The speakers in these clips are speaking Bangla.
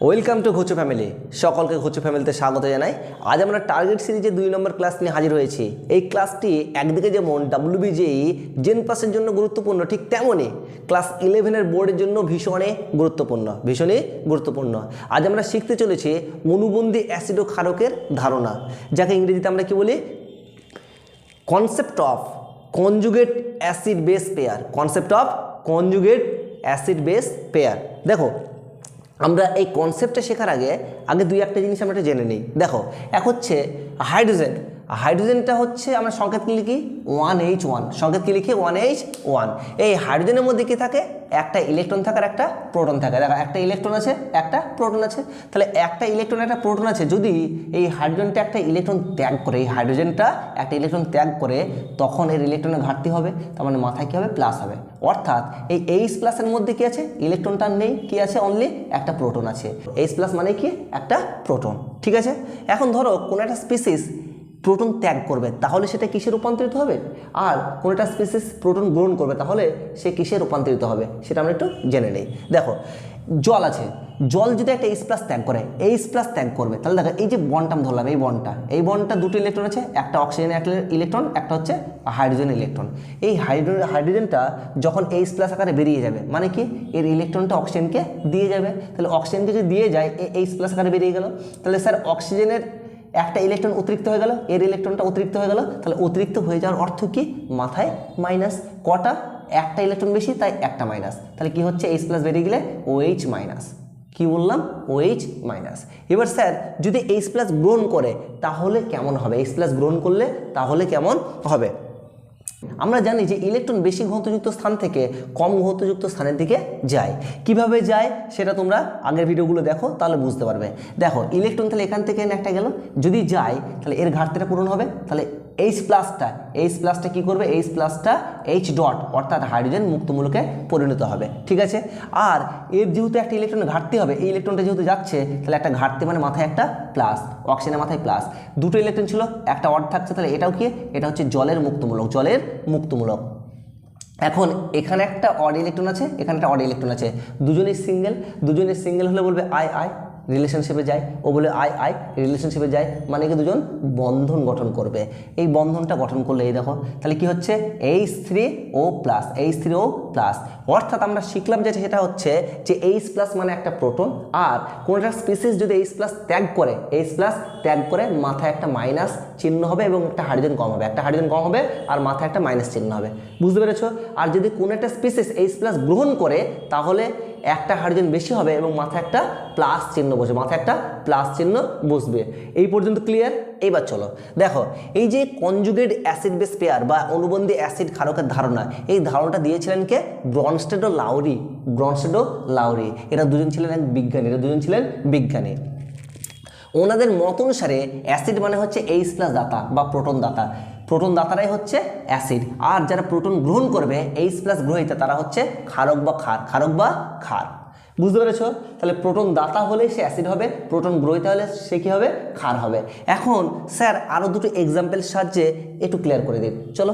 ওয়েলকাম টু ঘুচু ফ্যামিলি সকলকে ঘুচু ফ্যামিলিতে স্বাগত জানাই। আজ আমরা টার্গেট সিরিজে দুই নম্বর ক্লাস নিয়ে হাজির হয়েছি। এই ক্লাসটি একদিকে যেমন ডাব্লিউবিজেই জেন পাসের জন্য গুরুত্বপূর্ণ ঠিক তেমনই ক্লাস ইলেভেনের বোর্ডের জন্য ভীষণই গুরুত্বপূর্ণ ভীষণই গুরুত্বপূর্ণ। আজ আমরা শিখতে চলেছি অনুবন্ধী অ্যাসিড ও ক্ষারকের ধারণা। যাকে ইংরেজিতে আমরা কি বলি? Concept of conjugate acid base pair concept of conjugate acid base pair দেখো আমরা এই কনসেপ্টটা শেখার আগে আগে দুই একটা জিনিস আমরা জেনে নিই। দেখো, এক হচ্ছে হাইড্রোজেন হাইড্রোজেনটা হচ্ছে আমরা সংকেত কি লিখি? ওয়ান এইচ ওয়ান সংকেত কি লিখি? ওয়ান এইচ ওয়ান এই হাইড্রোজেনের মধ্যে কি থাকে? একটা ইলেকট্রন থাকে আর একটা প্রোটন থাকে। দেখো, একটা ইলেকট্রন আছে, একটা প্রোটন আছে। তাহলে একটা ইলেকট্রন একটা প্রোটন আছে। যদি এই হাইড্রোজেনটা একটা ইলেকট্রন ত্যাগ করে, এই হাইড্রোজেনটা একটা ইলেকট্রন ত্যাগ করে, তখন এর ইলেকট্রনের ঘাটতি হবে। তার মানে মাথায় কী হবে? প্লাস হবে। অর্থাৎ এই এইচ প্লাসের মধ্যে কি আছে? ইলেকট্রনটা নেই। কি আছে? অনলি একটা প্রোটন আছে। এইচ প্লাস মানে কি? একটা প্রোটন ঠিক আছে? এখন ধরো কোনো একটা স্পিসিস প্রোটন ত্যাগ করবে, তাহলে সেটা কিসে রূপান্তরিত হবে? আর কোনো একটা স্পিসিস প্রোটন গ্রহণ করবে, তাহলে সে কিসে রূপান্তরিত হবে? সেটা আমরা একটু জেনে নিই। দেখো, জল আছে। জল যদি একটা এইচ প্লাস ত্যাগ করে এইচ প্লাস ত্যাগ করবে, তাহলে দেখো, এই যে বনটা আমি ধরলাম, এই বনটা এই বনটা দুটো ইলেকট্রন আছে, একটা অক্সিজেন একটা ইলেকট্রন একটা হচ্ছে হাইড্রোজেন ইলেকট্রন এই হাইড্রোজেন হাইড্রোজেনটা যখন এইচ প্লাস আকারে বেরিয়ে যাবে মানে কি? এর ইলেকট্রনটা অক্সিজেনকে দিয়ে যাবে। তাহলে অক্সিজেনকে যদি দিয়ে যায় এইচ প্লাস আকারে বেরিয়ে গেল। তাহলে স্যার অক্সিজেনের একটা ইলেকট্রন অতিরিক্ত হয়ে গেল, এর ইলেকট্রনটা অতিরিক্ত হয়ে গেল, তাহলে অতিরিক্ত হয়ে যাওয়ার অর্থ কি? মাথায় মাইনাস কটা? একটা ইলেকট্রন বেশি, তাই একটা মাইনাস তাহলে কি হচ্ছে? এইচ প্লাস বেরিয়ে গেলে ও এইচ মাইনাস কি বললাম? ও এইচ মাইনাস এবার স্যার, যদি এইচ প্লাস গ্রহণ করে, তাহলে কেমন হবে? এইচ প্লাস গ্রহণ করলে তাহলে কেমন হবে? আমরা জানি যে ইলেকট্রন বেশি ঘনত্বযুক্ত স্থান থেকে কম ঘনত্বযুক্ত স্থানের দিকে যায়। কীভাবে যায় সেটা তোমরা আগের ভিডিওগুলো দেখো, তাহলে বুঝতে পারবে। দেখো, ইলেকট্রন তাহলে এখান থেকে একটা গেল। যদি যায়, তাহলে এর ঘাটতিটা পূরণ হবে। তাহলে এইচ প্লাসটা এইচ প্লাসটা কী করবে? এইচ প্লাসটা এইচ ডট অর্থাৎ হাইড্রোজেন মুক্তমূলকে পরিণত হবে। ঠিক আছে? আর এর যেহেতু একটা ইলেকট্রনের ঘাটতি হবে, এই ইলেকট্রনটা যেহেতু যাচ্ছে, তাহলে একটা ঘাটতি মানে মাথায় একটা প্লাস অক্সিজেনের মাথায় প্লাস দুটো ইলেকট্রন ছিল, একটা অড থাকছে, তাহলে এটাও কি? এটা হচ্ছে জলের মুক্তমূলক জলের মুক্তমূলক। এখন এখানে একটা অড ইলেকট্রন আছে, এখানে একটা অড ইলেকট্রন আছে। দুজনেই সিঙ্গেল দুজনেই সিঙ্গেল হলে বলবে আই আই রিলেশনশিপে যায়, ও বলে আই আই রিলেশনশিপে যায়। মানে কি দুজন বন্ধন গঠন করবে। এই বন্ধনটা গঠন করলে, এই দেখো, তাহলে কি হচ্ছে? H three O plus H three O plus অর্থাৎ আমরা শিখলাম যেটা সেটা হচ্ছে যে এইচ প্লাস মানে একটা প্রোটন আর কোনো একটা স্পিসিস যদি এইচ প্লাস ত্যাগ করে এইচ প্লাস ত্যাগ করে মাথায় একটা মাইনাস চিহ্ন হবে এবং একটা হাইড্রোজেন কম হবে। একটা হাইড্রোজেন কম হবে আর মাথায় একটা মাইনাস চিহ্ন হবে। বুঝতে পেরেছ? আর যদি কোনো একটা স্পিসিস এইচ প্লাস গ্রহণ করে, তাহলে একটা হাইড্রোজেন বেশি হবে এবং মাথায় একটা প্লাস চিহ্ন বসবে। মাথায় একটা প্লাস চিহ্ন বসবে। এই পর্যন্ত ক্লিয়ার এইবার চলো। দেখো, এই যে কনজুগেট অ্যাসিড বেস পেয়ার বা অনুবন্ধী অ্যাসিড ক্ষারকের ধারণা, এই ধারণাটা দিয়েছিলেন কে? ব্রনস্টেড ও লাউরি ব্রনস্টেড লাউরি এরা দুজন ছিলেন এক বিজ্ঞানী, এরা দুজন ছিলেন বিজ্ঞানী। ওনাদের মত অনুসারে অ্যাসিড মানে হচ্ছে এইচ প্লাস দাতা বা প্রোটন দাতা প্রোটন দাতারাই হচ্ছে অ্যাসিড আর যারা প্রোটন গ্রহণ করবে এইচ প্লাস গ্রহিতা, তারা হচ্ছে ক্ষারক বা ক্ষার। ক্ষারক বা ক্ষার। বুঝতে পেরেছ? তাহলে প্রোটন দাতা হলে সে অ্যাসিড হবে, প্রোটন গ্রহিতা হলে সে কী হবে? ক্ষার হবে। এখন স্যার আরও দুটো এক্সাম্পল সাহায্যে একটু ক্লিয়ার করে দিন চলো,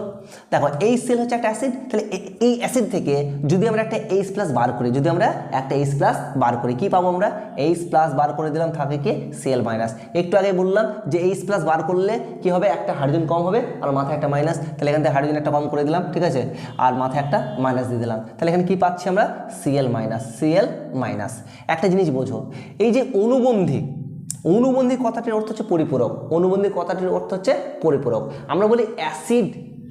দেখো, এই সেল হচ্ছে একটা অ্যাসিড তাহলে এই অ্যাসিড থেকে যদি আমরা একটা এইচ প্লাস বার করি, যদি আমরা একটা এইচ প্লাস বার করি, কি পাবো আমরা? এইচ প্লাস বার করে দিলাম, থাকে কি? সিএল মাইনাস একটু আগে বললাম যে এইচ প্লাস বার করলে কি হবে? একটা হাইড্রোজেন কম হবে আর মাথায় একটা মাইনাস তাহলে এখান থেকে হাইড্রোজেন একটা কম করে দিলাম, ঠিক আছে? আর মাথায় একটা মাইনাস দিয়ে দিলাম। তাহলে এখানে কি পাচ্ছি আমরা? C L minus C L minus. একটা জিনিস বোঝো, এই যে অনুবন্ধী অনুবন্ধী কথাটির অর্থ হচ্ছে পরিপূরক, অনুবন্ধী কথাটির অর্থ হচ্ছে পরিপূরক। আমরা বলি অ্যাসিড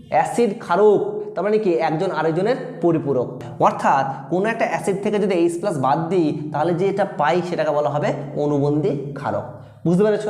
অ্যাসিড ক্ষারক, তার মানে কি? একজন আরেকজনের পরিপূরক। অর্থাৎ কোনো একটা অ্যাসিড থেকে যদি এইচ প্লাস বাদ দিই, তাহলে যে এটা পাই সেটাকে বলা হবে অনুবন্ধী ক্ষারক। বুঝতে পেরেছ?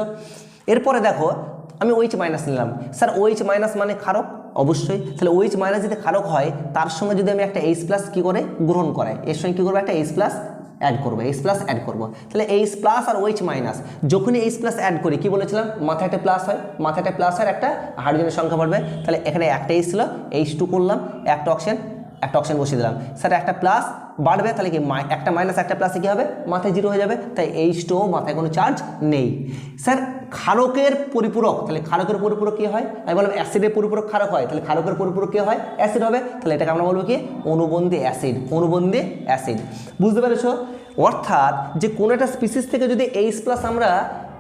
এরপরে দেখো, আমি ওইচ মাইনাস নিলাম। স্যার ওইচ মাইনাস মানে ক্ষারক? অবশ্যই। তাহলে ওইচ মাইনাস যদি ক্ষারক হয়, তার সঙ্গে যদি আমি একটা এইচ প্লাস কী করে? গ্রহণ করাই। এর সঙ্গে কী করব? একটা এইচ প্লাস অ্যাড করব এইচ প্লাস অ্যাড করব। তাহলে এইচ প্লাস আর ওইচ মাইনাস যখনই এইচ প্লাস অ্যাড করি, কি বলেছিলাম? মাথায় একটা প্লাস হয়, মাথায় একটা প্লাস হয়, একটা হাইড্রোজেনের সংখ্যা বাড়বে। তাহলে এখানে একটা এইচ ছিল এইচ টু করলাম, একটা অক্সিজেন একটা অক্সিজেন বসিয়ে দিলাম। স্যার, একটা প্লাস বাড়বে, তাহলে কি একটা মাইনাস একটা প্লাসে কী হবে? মাথায় জিরো হয়ে যাবে। তাই এইচ টু মাথায় কোনো চার্জ নেই। স্যার, ক্ষারকের পরিপূরক, তাহলে ক্ষারকের পরিপূরক কী হয়? আমি বললাম অ্যাসিডের পরিপূরক ক্ষারক হয়, তাহলে ক্ষারকের পরিপূরক কী হয়? অ্যাসিড হবে। তাহলে এটাকে আমরা বলব কি? অনুবন্ধী অ্যাসিড অনুবন্ধী অ্যাসিড বুঝতে পেরেছ? অর্থাৎ যে কোনো একটা স্পিসিস থেকে যদি এইচ প্লাস আমরা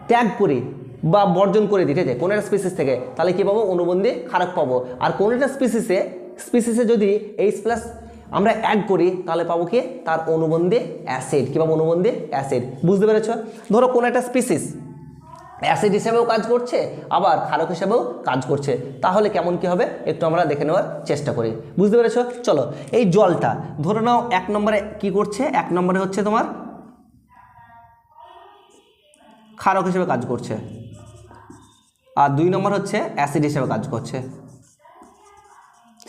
ত্যাগ করি বা বর্জন করে দিই, ঠিক আছে? কোনো একটা স্পিসিস থেকে, তাহলে কী পাবো? অনুবন্ধী খারাপ পাবো। আর কোনো একটা স্পিসিসে স্পিসিসে যদি এইচ প্লাস আমরা অ্যাড করি, তাহলে পাবো কি? তার অনুবন্ধী অ্যাসিড কী পাবো অনুবন্ধী? অ্যাসিড বুঝতে পেরেছ? ধরো কোনো একটা স্পিসিস অ্যাসিড হিসেবেও কাজ করছে, আবার ক্ষারক হিসেবেও কাজ করছে। তাহলে কেমন কি হবে? একটু আমরা দেখে নেওয়ার চেষ্টা করি। বুঝতে পেরেছ? চলো, এই জলটা, ধরে নাও এক নম্বরে কি করছে? এক নম্বরে হচ্ছে তোমার ক্ষারক হিসেবে কাজ করছে। আর দুই নম্বর হচ্ছে অ্যাসিড হিসেবে কাজ করছে।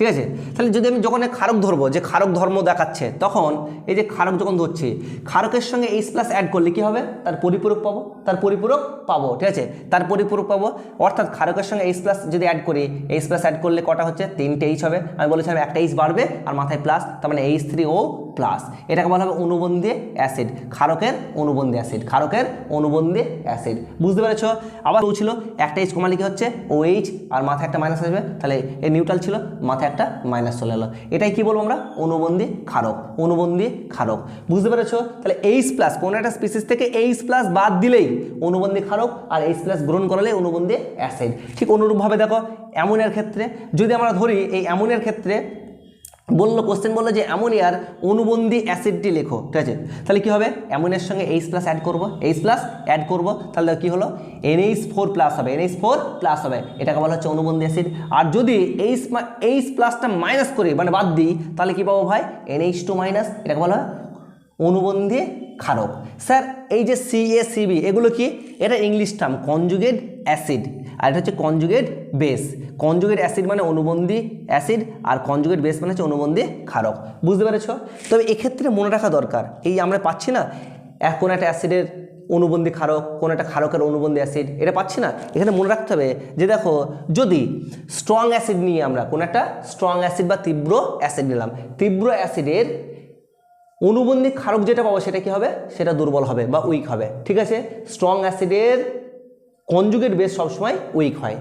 ঠিক আছে? তাহলে যদি আমি যখন ক্ষারক ধরবো, যে ক্ষারক ধর্ম দেখাচ্ছে, তখন এই যে ক্ষারক যখন ধরছি, ক্ষারকের সঙ্গে এইচ প্লাস অ্যাড করলে কী হবে? তার পরিপূরক পাবো। তার পরিপূরক পাবো, ঠিক আছে? তার পরিপূরক পাবো। অর্থাৎ ক্ষারকের সঙ্গে এইচ প্লাস যদি অ্যাড করি এইচ প্লাস অ্যাড করলে কটা হচ্ছে? তিনটে এইচ হবে। আমি বলেছিলাম একটা এইচ বাড়বে আর মাথায় প্লাস তার মানে এইচ থ্রি ও প্লাস এটাকে বলা হবে অনুবন্ধী অ্যাসিড ক্ষারকের অনুবন্ধী অ্যাসিড ক্ষারকের অনুবন্ধী অ্যাসিড বুঝতে পেরেছ? আবার ছিল, একটা এইচ কমালে কি হচ্ছে? ও এইচ আর মাথায় একটা মাইনাস আসবে। তাহলে এ নিউট্রাল ছিল, মাথায় একটা মাইনাস চলে এলো। এটাই কি বলব আমরা? অনুবন্ধী ক্ষারক অনুবন্ধী ক্ষারক। বুঝতে পেরেছ? তাহলে এইচ প্লাস কোনো একটা স্পিসিস থেকে এইচ প্লাস বাদ দিলেই অনুবন্ধী ক্ষারক আর এইচ প্লাস গ্রহণ করালে অনুবন্ধী অ্যাসিড ঠিক অনুরূপভাবে দেখো, অ্যামোনিয়ার ক্ষেত্রে, যদি আমরা ধরি, এই অ্যামোনিয়ার ক্ষেত্রে বলল কোশ্চেন বলল যে অ্যামোনিয়ার অনুবন্ধী অ্যাসিডটি লেখো, ঠিক আছে? তাহলে কি হবে? অ্যামোনিয়ার সঙ্গে এইচ প্লাস অ্যাড করব এইচ প্লাস অ্যাড করব, তাহলে কি হলো? এনএইচ ফোর প্লাস হবে এনএইচ ফোর প্লাস হবে, এটাকে বলা হচ্ছে অনুবন্ধী অ্যাসিড। আর যদি এইচ এইচ প্লাসটা মাইনাস করি মানে বাদ দিই, তাহলে কি পাবো ভাই? এনএইচ টু মাইনাস এটাকে বলা হয় অনুবন্ধী ক্ষারক। স্যার, এই যে সিএসিবি এগুলো কি? এটা ইংলিশ টার্ম কনজুগেট অ্যাসিড আর এটা হচ্ছে কনজুগেট বেস কনজুগেট অ্যাসিড মানে অনুবন্ধী অ্যাসিড আর কনজুগেট বেস মানে হচ্ছে অনুবন্ধী ক্ষারক। বুঝতে পেরেছ? তবে এক্ষেত্রে মনে রাখা দরকার, এই আমরা পাচ্ছি না কোনো একটা অ্যাসিডের অনুবন্ধী ক্ষারক কোনো একটা ক্ষারকের অনুবন্ধী অ্যাসিড এটা পাচ্ছি না। এখানে মনে রাখতে হবে যে দেখো, যদি স্ট্রং অ্যাসিড নিয়ে আমরা কোনো একটা স্ট্রং অ্যাসিড বা তীব্র অ্যাসিড নিলাম, তীব্র অ্যাসিডের অনুবন্ধী ক্ষারক যেটা পাবো সেটা কি হবে? সেটা দুর্বল হবে বা উইক হবে। ঠিক আছে? স্ট্রং অ্যাসিডের কনজুগেট বেস সবসময় উইক হয়।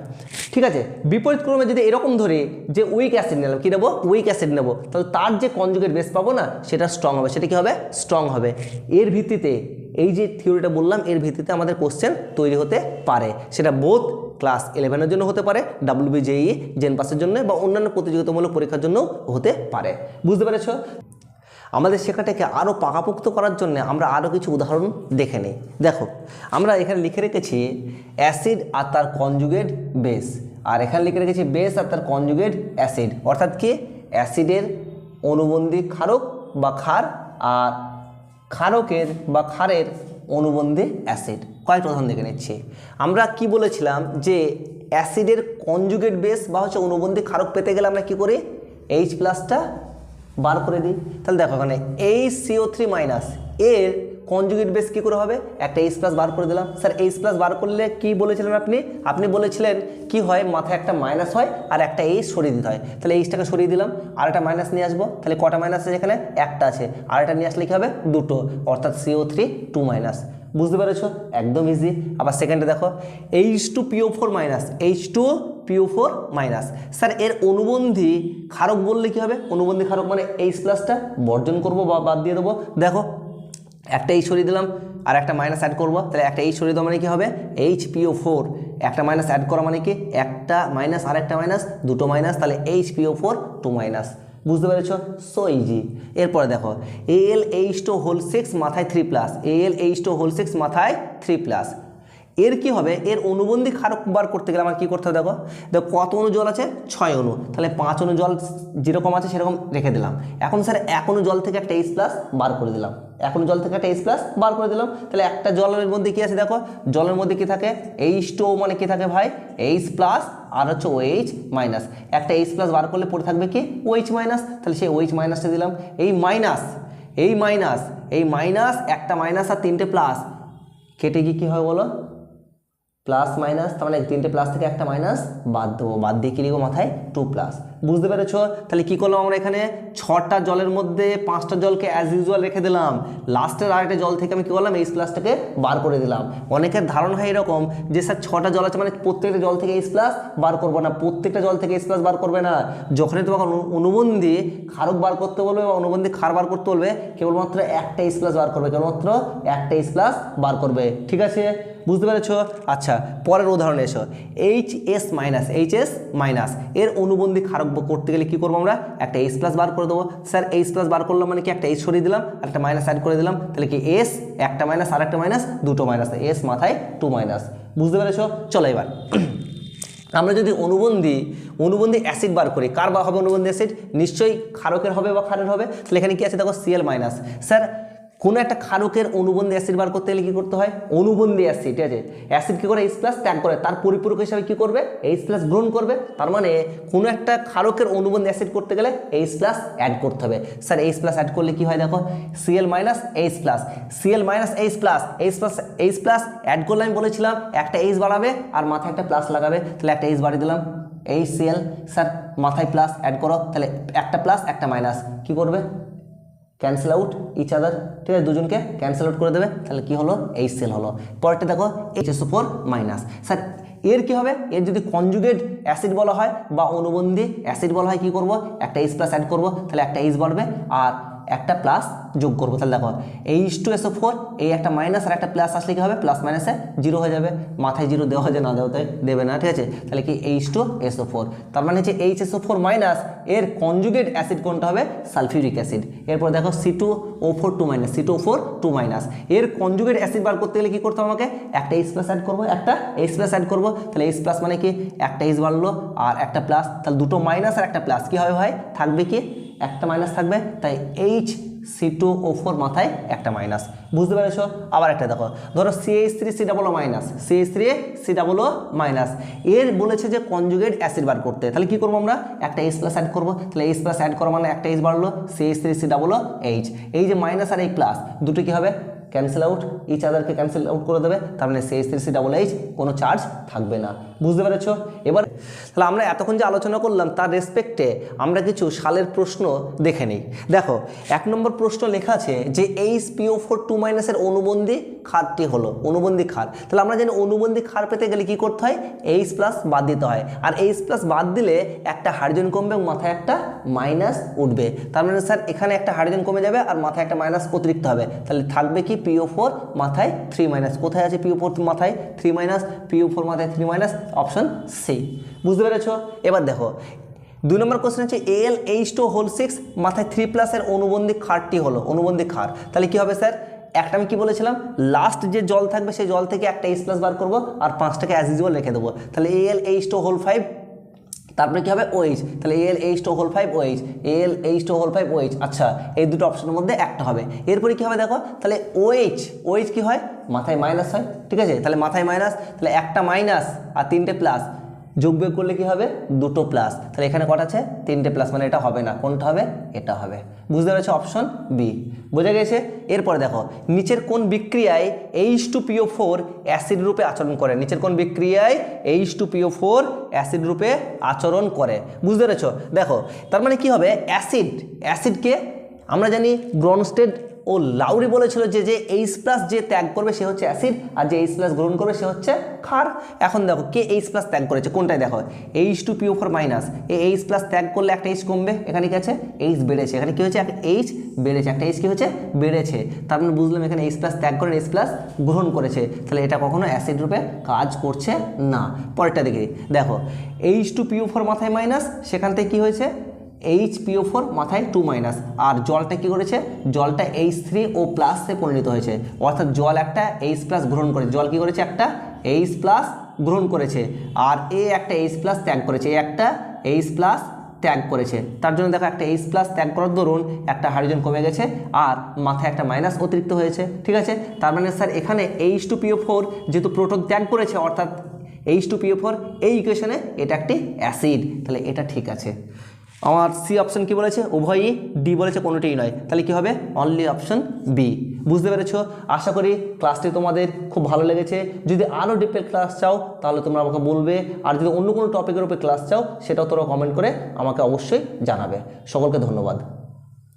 ঠিক আছে? বিপরীত ক্রমে যদি এরকম ধরে যে উইক অ্যাসিড নিলাম, কী নেব? উইক অ্যাসিড নেব। তাহলে তার যে কনজুগেট বেস পাবো না, সেটা স্ট্রং হবে। সেটা কি হবে? স্ট্রং হবে। এর ভিত্তিতে এই যে থিওরিটা বললাম, এর ভিত্তিতে আমাদের কোশ্চেন তৈরি হতে পারে। সেটা বোধ ক্লাস ইলেভেনের জন্য হতে পারে ডাব্লিউবি জেই জেন পাসের জন্য বা অন্যান্য প্রতিযোগিতামূলক পরীক্ষার জন্য হতে পারে। বুঝতে পেরেছ? আমাদের শেখাটাকে আরও পাকাপোক্ত করার জন্য আমরা আরও কিছু উদাহরণ দেখে নিই। দেখো, আমরা এখানে লিখে রেখেছি অ্যাসিড আর তার কনজুগেট বেস। আর এখানে লিখে রেখেছি বেস আর তার কনজুগেট অ্যাসিড। অর্থাৎ কি? অ্যাসিডের অনুবন্ধী ক্ষারক বা ক্ষার আর ক্ষারকের বা ক্ষারের অনুবন্ধী অ্যাসিড। কয়েকটা উদাহরণ দেখে নিচ্ছি। আমরা কি বলেছিলাম যে অ্যাসিডের কনজুগেট বেস বা হচ্ছে অনুবন্ধী ক্ষারক পেতে গেলে আমরা কি করি? এইচ প্লাসটা বার করে দিই। তাহলে দেখো এখানে H C O three minus এর কনজুগেট বেস কী করে হবে? একটা এইচ প্লাস বার করে দিলাম। স্যার এইচ প্লাস বার করলে কি বলেছিলেন আপনি? আপনি বলেছিলেন কি হয়? মাথায় একটা মাইনাস হয় আর একটা এইচ সরিয়ে দিতে হয়। তাহলে এইচটাকে সরিয়ে দিলাম। আর একটা মাইনাস নিয়ে আসব। তাহলে কটা মাইনাস আছে এখানে? একটা আছে। আর একটা নিয়ে আসলে কী হবে? দুটো। অর্থাৎ সিও থ্রি টু মাইনাস বুঝতে পেরেছ? একদম ইজি আবার সেকেন্ডে দেখো H two P O four minus H two P O four minus sir, এর অনুবন্ধী ক্ষারক বললে কি হবে? অনুবন্ধী ক্ষারক মানে এইচ প্লাসটা বর্জন করব বা বাদ দিয়ে দেবো। দেখো, একটা এইচ সরিয়ে দিলাম, আর একটা মাইনাস অ্যাড করব। তাহলে একটা এইচ সরিয়ে দেওয়া মানে কি হবে? এইচ পিও ফোর একটা মাইনাস অ্যাড করা মানে কি? একটা মাইনাস আর একটা মাইনাস দুটো মাইনাস তাহলে H P O four two minus বুঝতে পেরেছ? সো ইজি এরপরে দেখো L H two whole six মাথায় three plus L H two whole six মাথায় থ্রি প্লাস এর কি হবে? এর অনুবন্ধী খারাপ বার করতে গেলে আমার কী করতে হবে দেখো? দেখো, কত অনু জল আছে? ছয় অণু তাহলে পাঁচ অণু জল যেরকম আছে সেরকম রেখে দিলাম। এখন স্যার এক অনু জল থেকে একটা এইচ প্লাস বার করে দিলাম। অণু জল থেকে একটা এইচ প্লাস বার করে দিলাম। তাহলে একটা জলের মধ্যে কী আছে দেখো? জলের মধ্যে কী থাকে? এইচ টু মানে কী থাকে ভাই? এইচ প্লাস আর হচ্ছে ওএইচ মাইনাস একটা এইচ প্লাস বার করলে পড়ে থাকবে কি? ওএইচ মাইনাস তাহলে সেই ওএইচ মাইনাসটা দিলাম। এই মাইনাস এই মাইনাস এই মাইনাস একটা মাইনাস আর তিনটে প্লাস কেটে গিয়ে কী হয় বলো? প্লাস মাইনাস তার মানে তিনটে প্লাস থেকে একটা মাইনাস বাদ দেবো। বাদ দিয়ে কি লিখব মাথায়? টু প্লাস বুঝতে পেরেছ? তাহলে কি করলাম আমরা এখানে? ছটা জলের মধ্যে পাঁচটা জলকে অ্যাজ ইউজুয়াল রেখে দিলাম। লাস্টের আরেকটা জল থেকে আমি কি করলাম? এইচ প্লাসটাকে বার করে দিলাম। অনেকের ধারণা হয় এরকম যে, স্যার, ছটা জল আছে মানে প্রত্যেকটা জল থেকে এইচ প্লাস বার করব না। প্রত্যেকটা জল থেকে এইচ প্লাস বার করবে না। যখনই তোমাকে অনু- অনুবন্ধী ক্ষারক বার করতে বলবে বা অনুবন্ধী খার বার করতে বলবে, কেবলমাত্র একটা এইচ প্লাস বার করবে। কেবলমাত্র একটা এইচ প্লাস বার করবে। ঠিক আছে? বুঝতে পেরেছ? আচ্ছা পরের উদাহরণে এসো। H S minus H S minus এর অনুবন্ধী ব- করতে গেলে কি করব আমরা? একটা এইচ প্লাস বার করে দেবো। স্যার এইচ প্লাস বার করলাম মানে কি একটা এইচ সরিয়ে দিলাম একটা মাইনাস অ্যাড করে দিলাম। তাহলে কি এস একটা মাইনাস আর একটা মাইনাস দুটো মাইনাস এস মাথায় টু মাইনাস বুঝতে পেরেছ? চলো এবার। আমরা যদি অনুবন্ধী অনুবন্ধী অ্যাসিড বার করি, কার বা হবে অনুবন্ধী অ্যাসিড নিশ্চয়ই ক্ষারকের হবে বা ক্ষারের হবে। তাহলে এখানে কি আছে? দেখো সিএল মাইনাস স্যার কোনো একটা ক্ষারকের অনুবন্ধী অ্যাসিড বার করতে গেলে কী করতে হয়? অনুবন্ধী অ্যাসিড ঠিক আছে? অ্যাসিড কী করে? এইচ প্লাস ত্যাগ করে। তার পরিপূরক হিসাবে কী করবে? এইচ প্লাস গ্রহণ করবে। তার মানে কোনো একটা ক্ষারকের অনুবন্ধী অ্যাসিড করতে গেলে এইচ প্লাস অ্যাড করতে হবে। স্যার এইচ প্লাস অ্যাড করলে কী হয় দেখো? C L minus H plus C L minus H plus H plus H plus add করলে আমি বলেছিলাম, একটা এইচ বাড়াবে আর মাথায় একটা প্লাস লাগাবে। তাহলে একটা এইচ বাড়িয়ে দিলাম। এইচ সিএল স্যার মাথায় প্লাস অ্যাড করো। তাহলে একটা প্লাস একটা মাইনাস কী করবে? ক্যান্সেল আউট ইচ আদার ঠিক আছে? দুজনকে ক্যান্সেল আউট করে দেবে। তাহলে কি হলো? এইচ সেল হলো। পরেরটা দেখো H S four minus sir, এর কি হবে? এর যদি কনজুগেট অ্যাসিড বলা হয় বা অনুবন্ধী অ্যাসিড বলা হয়, কি করব? একটা এইচ প্লাস অ্যাড করব। তাহলে একটা এইচ বাড়বে। আর একটা প্লাস যোগ করব। তাহলে দেখো এইচ টু এসও ফোর এই একটা মাইনাস আর একটা প্লাস আসলে কি হবে? প্লাস মাইনাসে জিরো হয়ে যাবে। মাথায় জিরো দেওয়া হয় যে না দেওয়া তাই দেবে না, ঠিক আছে? তাহলে কি এইচ টু এসও ফোর তার মানে হচ্ছে H S O four minus এর কনজুগেট অ্যাসিড কোনটা হবে? সালফিউরিক অ্যাসিড এরপর দেখো C two O four two minus C two four two minus এর কনজুগেট অ্যাসিড বার করতে গেলে কী করতে হবে আমাকে? একটা এইচ প্লাস অ্যাড করব, একটা এইচ প্লাস অ্যাড করব। তাহলে এইচ প্লাস মানে কি? একটা এইচ বাড়লো, আর একটা প্লাস তাহলে দুটো মাইনাস আর একটা প্লাস কি হবে ভাই? থাকবে কি? একটা মাইনাস থাকবে, তাই H C two O four মাথায় একটা মাইনাস বুঝতে পেরেছ? আবার একটা দেখো। ধরো C H three C double O minus C H three C double O minus এর বলেছে যে কনজুগেট অ্যাসিড বার করতে। তাহলে কি করব আমরা? একটা এইচ প্লাস অ্যাড করব। তাহলে এইচ প্লাস অ্যাড করা মানে একটা এইচ বাড়লো C H three C double O H এই যে মাইনাস আর এই প্লাস দুটো কী হবে? ক্যান্সেল আউট ইচ আদারকে ক্যান্সেল আউট করে দেবে, তার মানে C H three C double H কোনো চার্জ থাকবে না। বুঝতে পেরেছ? এবার তাহলে আমরা এতক্ষণ যে আলোচনা করলাম, তার রেসপেক্টে আমরা কিছু সালের প্রশ্ন দেখে নিই। দেখো, এক নম্বর প্রশ্ন লেখা আছে যে এইচ পিও ফোর টু মাইনাসের অনুবন্ধী ক্ষারটি হলো, অনুবন্ধী ক্ষার তাহলে আমরা জানি অনুবন্ধী খার পেতে গেলে কি করতে হয়? এইচ প্লাস বাদ দিতে হয়। আর এইচ প্লাস বাদ দিলে একটা হাইড্রোজেন কমবে মাথায় একটা মাইনাস উঠবে। তার মানে স্যার এখানে একটা হাইড্রোজেন কমে যাবে আর মাথায় একটা মাইনাস অতিরিক্ত হবে। তাহলে থাকবে কি? পিও ফোর মাথায় থ্রি মাইনাস কোথায় আছে পিও ফোর মাথায় three minus P O four মাথায় থ্রি মাইনাস অপশন সি বুঝতে পেরেছ? এবার দেখো, দুই নম্বর কোশ্চেন হচ্ছে L H two whole six মাথায় থ্রি প্লাসের অনুবন্ধী খারটি হলো, অনুবন্ধী খার তাহলে কি হবে স্যার একটা আমি কি বলেছিলাম? লাস্ট যে জল থাকবে, সেই জল থেকে একটা এইচ প্লাস বার করব আর পাঁচটাকে অ্যাজ ইউজুয়াল রেখে দেবো। তাহলে L H two whole five তারপরে কি হবে ওএইচ তাহলে L H two whole five O H L H two whole five O H আচ্ছা এই দুটো অপশনের মধ্যে একটা হবে। এরপরে কি হবে দেখো, তাহলে ওএইচ ওএইচ কি হয়? মাথায় মাইনাস হয়, ঠিক আছে? তাহলে মাথায় মাইনাস তাহলে একটা মাইনাস আর তিনটে প্লাস যোগ বিয়োগ করলে কি হবে? দুটো প্লাস তাহলে এখানে কটা আছে? তিনটে প্লাস মানে এটা হবে না। কোনটা হবে? এটা হবে। বুঝতে পেরেছ অপশন বি বোঝা গেছে? এরপরে দেখো, নিচের কোন বিক্রিয়ায় H two P O four acid রূপে আচরণ করে? নিচের কোন বিক্রিয়ায় H two P O four acid রূপে আচরণ করে? বুঝতে পেরেছ? দেখো, তার মানে কি হবে? অ্যাসিড অ্যাসিডকে আমরা জানি ব্রনস্টেড ও লাউরি বলেছিল যে যে এইচ প্লাস যে ত্যাগ করবে সে হচ্ছে অ্যাসিড আর যে এইচ প্লাস গ্রহণ করবে সে হচ্ছে ক্ষার। এখন দেখো কে এইচ প্লাস ত্যাগ করেছে, কোনটায় দেখো? H two P O four minus এই এইচ প্লাস ত্যাগ করলে একটা এইচ কমবে, এখানে কি আছে? এইচ বেড়েছে। এখানে কি হচ্ছে একটা এইচ বেড়েছে। একটা এইচ কি হচ্ছে বেড়েছে। তার মানে বুঝলাম এখানে এইচ প্লাস ত্যাগ করে এইচ প্লাস গ্রহণ করেছে। তাহলে এটা কখনো অ্যাসিড রূপে কাজ করছে না। পরেরটা দেখি দেখো। H two P O four মাথায় মাইনাস সেখান থেকে কি হয়েছে? এইচ পিও ফোর মাথায় টু মাইনাস আর জলটা কি করেছে? জলটা এইচ থ্রি ও প্লাসে পরিণত হয়েছে। অর্থাৎ জল একটা এইচ প্লাস গ্রহণ করে জল কি করেছে? একটা এইচ প্লাস গ্রহণ করেছে। আর এ একটা এইচ প্লাস ত্যাগ করেছে। এ একটা এইচ প্লাস ত্যাগ করেছে। তার জন্য দেখো একটা এইচ প্লাস ত্যাগ করার দরুন একটা হাইড্রোজেন কমে গেছে আর মাথায় একটা মাইনাস অতিরিক্ত হয়েছে। ঠিক আছে? তার মানে স্যার এখানে H two P O four যেহেতু প্রোটন ত্যাগ করেছে, অর্থাৎ এইচ টু পিও ফোর এই ইকুয়েশনে এটা একটি অ্যাসিড তাহলে এটা ঠিক আছে। আমার সি অপশন কি বলেছে? উভয়ই ডি বলেছে, কোনোটিই নয়। তাহলে কি হবে? অনলি অপশন বি বুঝতে পেরেছ? আশা করি ক্লাসটি তোমাদের খুব ভালো লেগেছে। যদি আরও ডিটেল ক্লাস চাও, তাহলে তোমরা আমাকে বলবে। আর যদি অন্য কোনো টপিকের উপরে ক্লাস চাও, সেটাও তোমরা কমেন্ট করে আমাকে অবশ্যই জানাবে। সকলকে ধন্যবাদ।